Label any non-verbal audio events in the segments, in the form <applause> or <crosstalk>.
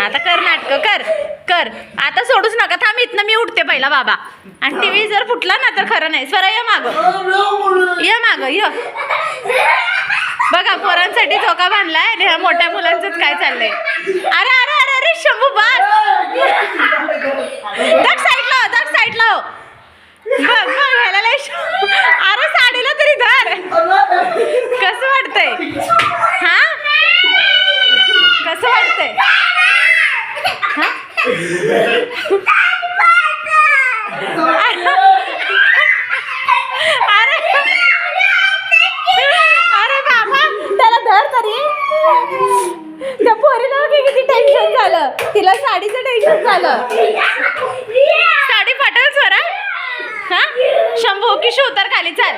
आता कर नाटक कर कर. आता सोडूच नका थांब इथनं मी उठते पहिला बाबा. आणि टीव्ही जर फुटला ना तर खरं नाही. स्वरा ये माग. ये माग ये. बघा पोरांसाठी धोका बांधलाय आणि ह्या मोठ्या मुलांचंच काय चाललंय. अरे अरे अरे अरे शंभू बस. दक साईडला हो, दक साईडला हो. बघ बघ ह्याला लय श- अरे साडीला तरी धर कसं वाटतंय हा कसं वाटतंय हा? अरे अरे बाबा त्याला धर तरी त्या पोरीला बघ किती टेन्शन झालं तिला साडीचं टेन्शन झालं. साडी फाटल स्वरा हा? शंभू की उतर खाली चाल.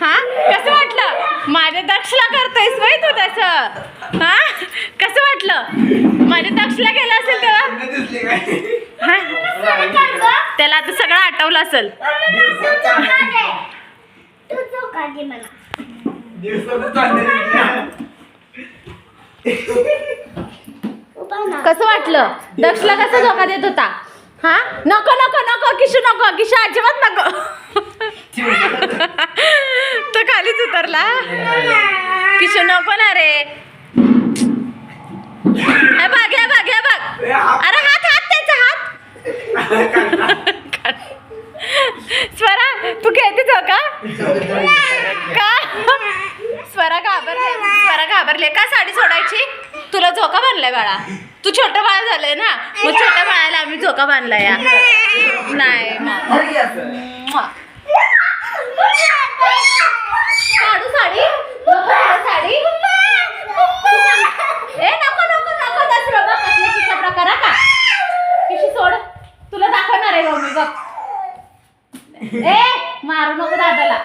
हा? कसं वाटलं? माझ्या दक्षला करतोयस बाई तू तसं. हा? कसं वाटलं? माझ्या दक्षला गेलं असेल तेव्हा? हा? त्याला आता सगळं आठवलं असेल. कसं वाटलं? दक्षला कसा धोका देत होता? हा? नको नको नको किशू नको किशू अजिबात नको. तो खालीच उतरला. किशू नको ना रे. बघ हे बघ हे बघ. अरे हात हात त्याचा हात. स्वरा तू खेळतेच हो का? का? स्वरा घाबरले स्वरा घाबरले. का साडी सोडायची? तुला झोका बनलाय बाळा. तू छोटं बाळ झालंय ना? मग छोट्या बाळाला आम्ही झोका बांधलाय या. नाही मग. म्वा. काढू साडी नको काढू साडी ए नको नको नको दसरा बघ कसला किस्सा प्रकार हा का किशी सोड तुला दाखवणार आहे मम्मी बघ ए मारू नको दादाला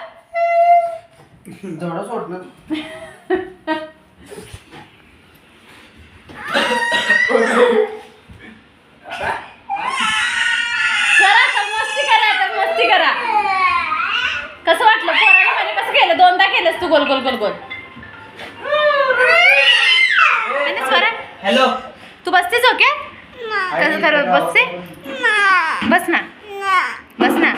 थोडं सोडलं करा तर मस्ती करा तर मस्ती करा कसं वाटलं पोराला म्हणजे कसं केलं दोनदा केलंस तू गोल गोल गोल गोल हॅलो. तू बसतेच हो ओके कसं करत बसते? बस ना. बस ना.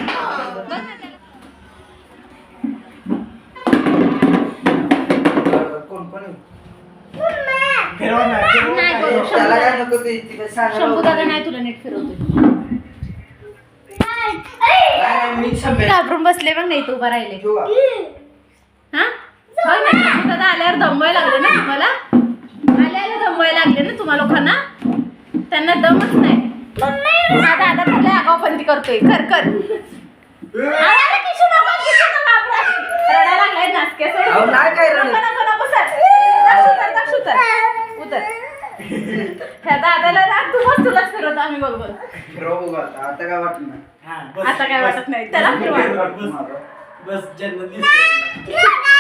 शंभू दादा. नाही तुला नीट शंभर घाबरून बसले पण नाही तू उभा राहिले? हा? दादा आल्यावर दमवायला लागले ना तुम्हाला? आले आले दमवायला लागले ना तुम्हा लोकांना? त्यांना दमच नाही. हा दादा त्याला आगावपंती करतोय. कर कर. लागलाय नाचक्या, सोड. अहो, नाही काय रडत. नको, नको, नको, सर. उतर, दक्ष उतर. उतर. ह्या दादाला ना तू बस तुलाच फिरवतो आम्ही बोल बोल फिरवा बघू आता. आता काय वाटत नाही. आता काय वाटत नाही. त्याला फिरवा. बस जन्म दिसतो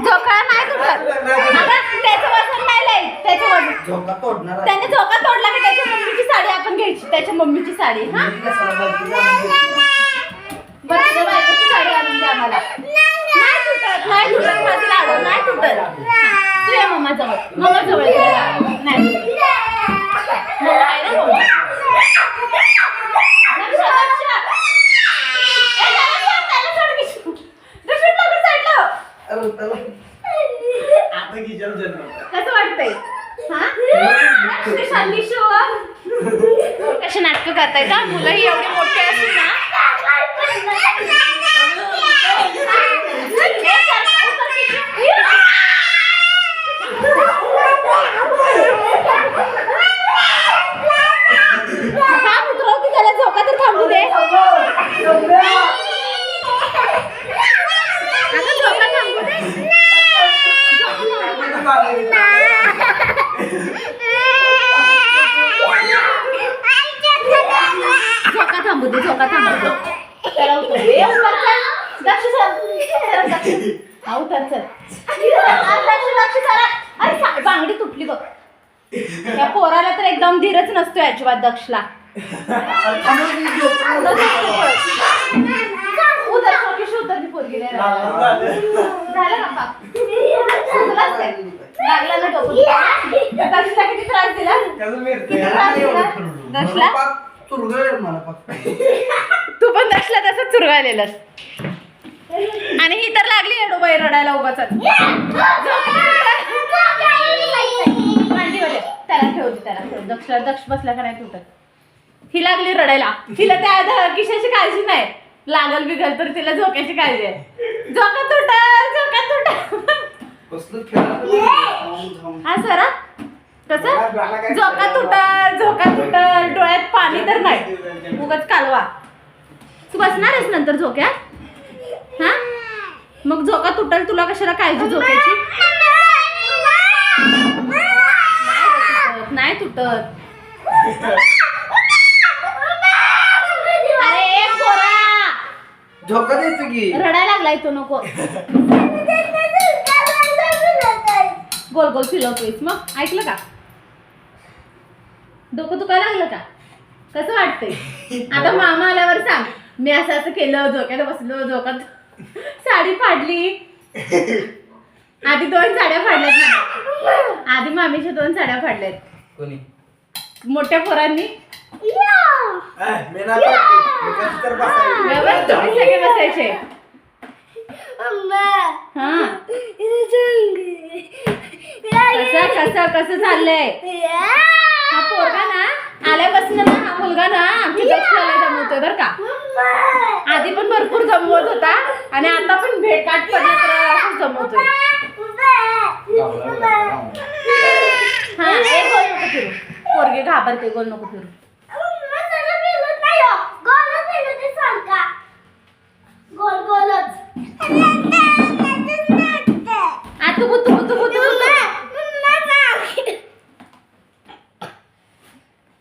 झोका नाही तुटत आता त्याचं वजन नाही लय त्याचं वजन. झोका तोडणार आहे. त्याने झोका तोडला की त्याच्या मम्मीची साडी आपण घ्यायची. त्याच्या मम्मीची साडी हा? मी कशाला बोलतो? जाऊन घेतो. बरं तुझ्या बायकोची साडी आणून द्या आम्हाला. नाही तुटत नाही तुटत माझं लाडू नाही तुटत. हा, तू ये मम्मा जवळ. मम्मा जवळ ये. नाही तुटत. मम्मा आहे ना लक्ष. ए, त्याला सोड, त्याला सोड की. दुसरीत लवकर side ला हो. अरे, त्याला- आता की जन्म जन्म कसं वाटतंय हा? कशी शांती शो कशी नाटकं करताय का मुलं ही एवढी मोठी असून ना थांब, <laughs> उतरव की त्याला झोका तर थांबू दे झोका थांबू दे. हा उतर चल अरे बांगडी तुटली बघ त्या पोराला तर एकदम धीरच नसतोय अजिबात दक्षला उतर छोटीशी उतरली पोरगी नाही राहिली. झालं का बाप? सुचलाच ते. लागला ना डोकं. दक्षला किती त्रास दिला किती त्रास दिला? दक्षला चुरगळ मला पाक तू पण दक्षला तसंच चुरगाळलेलंस आणि ही तर लागली येडोबाई रडायला उगाच मांडीमध्ये त्याला ठेवते त्याला ठेव दक्षला दक्ष बसला का नाही तुटत ही लागली रडायला. तिला त्या ध- किशाची काळजी नाही. लागल बिगल तर तिला झोक्याची काळजी आहे. झोका तुटल झोका तुटल. कसलं खेळायला. हा सरा. कसं झोका तुटल झोका तुटल डोळ्यात पाणी तर नाही. उगाच कालवा. तू बसणार आहेस नंतर झोक्यात? हा? मग झोका तुटल तुला कशाला काळजी झोक्याची? नाही तुटत, नाही तुटत. अरे ए पोरा. झोका देतो की. रडायला लागलाय तो नको. <laughs> गोल गोल फिरवतोयस मग. ऐकलं का? डोकं दुखायला लागलं का? कसं वाटतंय? <laughs> आता मामा आल्यावर सांग. मी असं असं केलं झोक्यात बसलो झोक्यात <laughs> साडी फाडली. आधी दोन साड्या फाडल्यात ना. आधी मामीच्या दोन साड्या फाडल्यात. कोणी? मोठ्या पोरांनी. व्यवस्थित सगळे बसायचे. हा. कसं कसं कसं चाललंय? पोरगा ना आल्यापासून ना हा मुलगा ना आमची दक्षला जमवतोय बरं का. आधी पण भरपूर जमवत होता आणि आता पण तर असंच जमवतोय. हा एक गोल नको फिरू. पोरगी घाबरते गोल नको फिरू गोल गोलच आ तू तू तू तू तू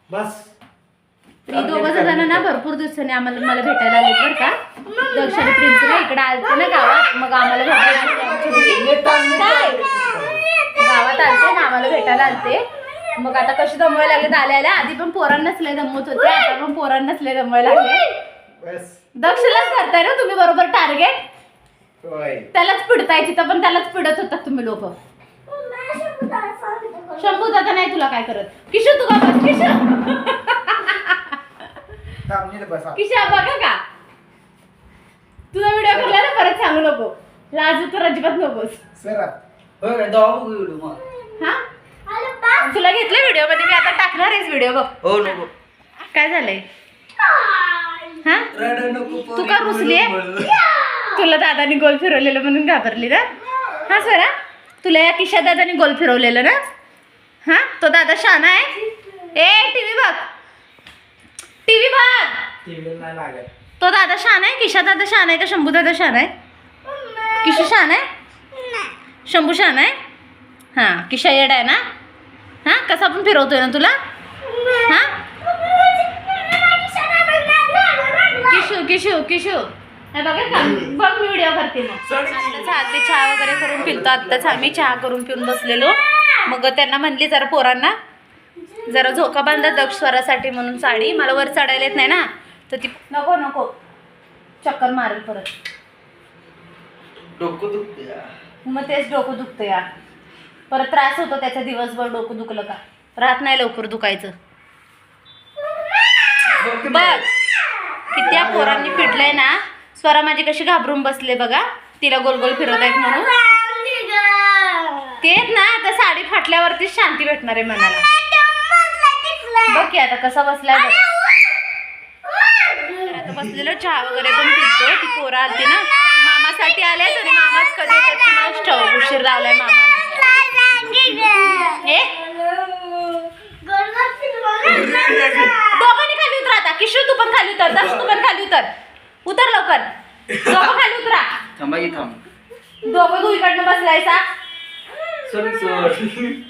बस मी दोघं जण ना भरपूर दिवसांनी आम्हाला मला भेटायला आले बरं का? दक्षिण प्रिन्स ना इकडे आलते ना गावात. मग आम्हाला भेटायला? गावात आलते ना आम्हाला भेटायला आलते. मग आता कशी दमवायला लागले आले आले आधी पण पोरांनाच लय दमवत होते. आता पण पोरांनाच लय दमवायला लागले. बस दक्षलाच करताय ना तुम्ही बरोबर टार्गेट? त्यालाच पिडताय तिथं पण त्यालाच पिडत होतात तुम्ही लोक. शंभू दादा नाही तुला काय करत. किशोर तू का बस किशोर <laughs> थांब नीट बसा किशा बघा का? तुझा व्हिडिओ केला ना परत सांगू नको. लाजू तर अजिबात नकोस. सर होय काय दवा बघू व्हिडिओ मग. हा? तुला घेतलं व्हिडिओमध्ये? मी आता टाकणार आहेस व्हिडिओ बघ. हो नको. काय झालंय? हा? रड नको तू का रुसलीये? तुला दादानी गोल फिरवलेलं म्हणून घाबरली ना? हा सरा? तुला या किशा दादानी गोल फिरवलेलं ना? हा? तो दादा शाना आहे? ए टीव्ही बघ. टीव्ही बघ. टीव्ही नाही लागत. तो दादा शान आहे? किशा दादा शान आहे का शंभू दादा शान आहे? किशू शान आहे? शंभू शान आहे? हां किशा येड आहे ना? हां कसा पण फिरवतोय ना तुला? हां? किशू किशू किशू. हे बघा का? बघ मी व्हिडिओ करते मग. चहा वगैरे करून पिलतो. आत्ताच आम्ही चहा करून पिऊन बसलेलो. मग त्यांना म्हणली जरा पोरांना जरा झोका बांधा दक्ष स्वरासाठी म्हणून साडी. मला वर चढायला येत नाही ना. तर ती नको नको. चक्कर मारेल परत. डोकं दुखते मग तेच डोकं दुखतं या परत त्रास होतो त्याचा दिवसभर डोकं दुखलं का? राहत नाही लवकर दुखायचं. बघ किती या पोरांनी पिटलंय ना. स्वरा माझी कशी घाबरून बसले बघा. तिला गोल गोल फिरवत आहेत म्हणून. तेच ना आता साडी फाटल्यावरती शांती भेटणार आहे मनाला. बघ की आता कसा बसलाय बघ. तर आता बसलेलो चहा वगैरे पण पितो. ती पोरं आलती ना. ती मामासाठी आले आणि मामाच कधी येतात कुणास ठाऊक उशीर लावलाय मामाने ए दोघांनी खाली उतरा आता. किशोर तू पण खाली उतर. तू पण खाली उतर. उतर लवकर. दोघं खाली उतरा. थांबा की थांब. दोघं तू इकडनं बसलायसा.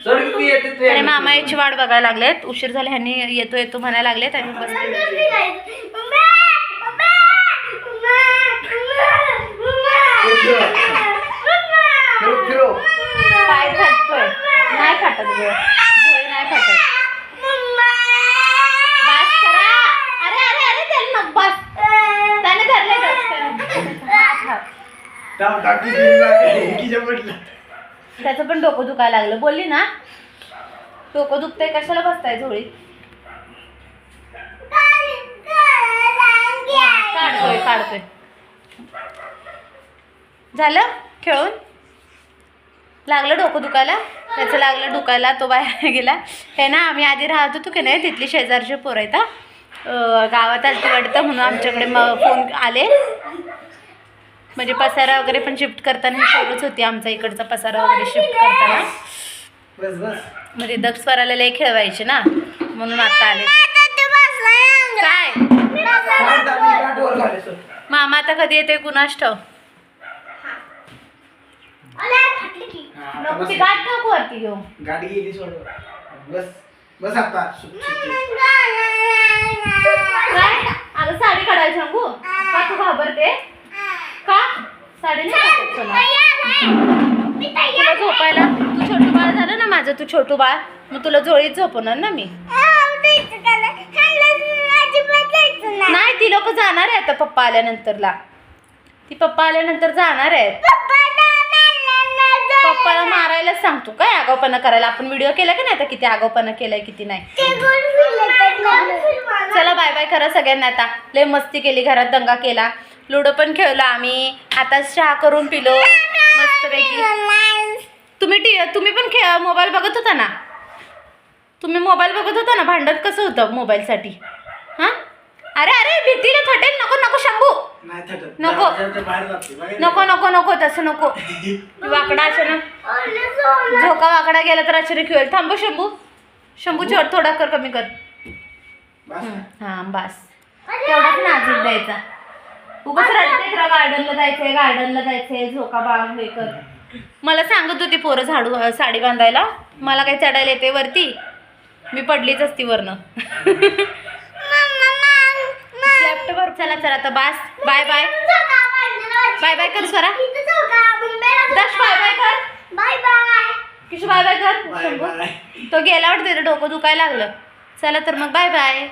अरे मामा याची वाट बघायला लागलेत. उशीर झाले ह्यांनी येतो येतो म्हणायला लागलेत आणि पाय फाटतोय. नाही झोळी नाही फाटत. बस करा. अरे अरे अरे बस. त्याने धरले टाक टाक टीव्ही लागत. एकीच्या पडलं त्याचं पण डोकं दुखायला लागलं. बोलली ना? डोकं दुखतंय कशाला बसताय झोळी काढतोय काढतोय. झालं खेळून? लागलं डोकं दुखायला? त्याचं लागलं दुखायला तो बाहेर <laughs> गेला. हे ना आम्ही आधी राहत होतो की नाही तिथली शेजारचे पोरं आहेत गावात आलती वाटतं म्हणून आमच्याकडे मग फोन आले. म्हणजे पसारा वगैरे पण शिफ्ट करताना ही पोरच होती आमचा इकडचा पसारा वगैरे शिफ्ट करताना. बस बस. म्हणजे दग स्वराला लय खेळवायचे ना म्हणून आता आले. काय. मामा आता कधी येते कुणास ठाव हा, गाडी गेली सोड. बस बस आता. अगं साडी काढायला सांगू? का तू? घाबरते का? साडी नाही काढत तुला झोपायला तू छोटू बाळ झालं ना माझं तू छोटू बाळ. मग तुला जोळीत झोपवणार ना मी. नाही. ती लोक जाणार आहे आता पप्पा आल्यानंतरला. ती पप्पा आल्यानंतर जाणार आहेत. पप्पाला मारायलाच सांगतो काय आगाऊपणा करायला. आपण व्हिडिओ केला की नाही आता किती आगाऊपणा केलाय किती नाही? चला बाय बाय करा सगळ्यांना आता. लय मस्ती केली घरात दंगा केला. लुडो पण खेळलो आम्ही. आता चहा करून पिलो. मस्तपैकी. तुम्ही टी तुम्ही पण खेळ मोबाईल बघत होता ना? तुम्ही मोबाईल बघत होता ना? भांडण कसं होतं मोबाईलसाठी? हां? अरे अरे भीतीला थटेल. नको नको शंभू. नको. नको नको नको तसं नको. वाकडा अशा झोका वाकडा गेला तर अचानक खेळ थांबू शंभू. शंभू थोडा कर कमी कर. हां बस. तेवढाच नाजूक द्यायचा. उगाच रडते तुला गार्डनला जायचंय गार्डनला जायचंय झोका बाग हे कर. मला सांगत होती पोरं झाडू साडी बांधायला. मला काही चढायला येते वरती? मी पडलीच असती वरनं. लॅपटॉपवर चला चला आता बास. Bye bye. बाय बाय कर स्वरा. दश बाय बाय कर. Bye bye. Kishu bye bye कर. तो गेला वाटतं डोकं दुखायला लागलं. चला तर मग बाय बाय.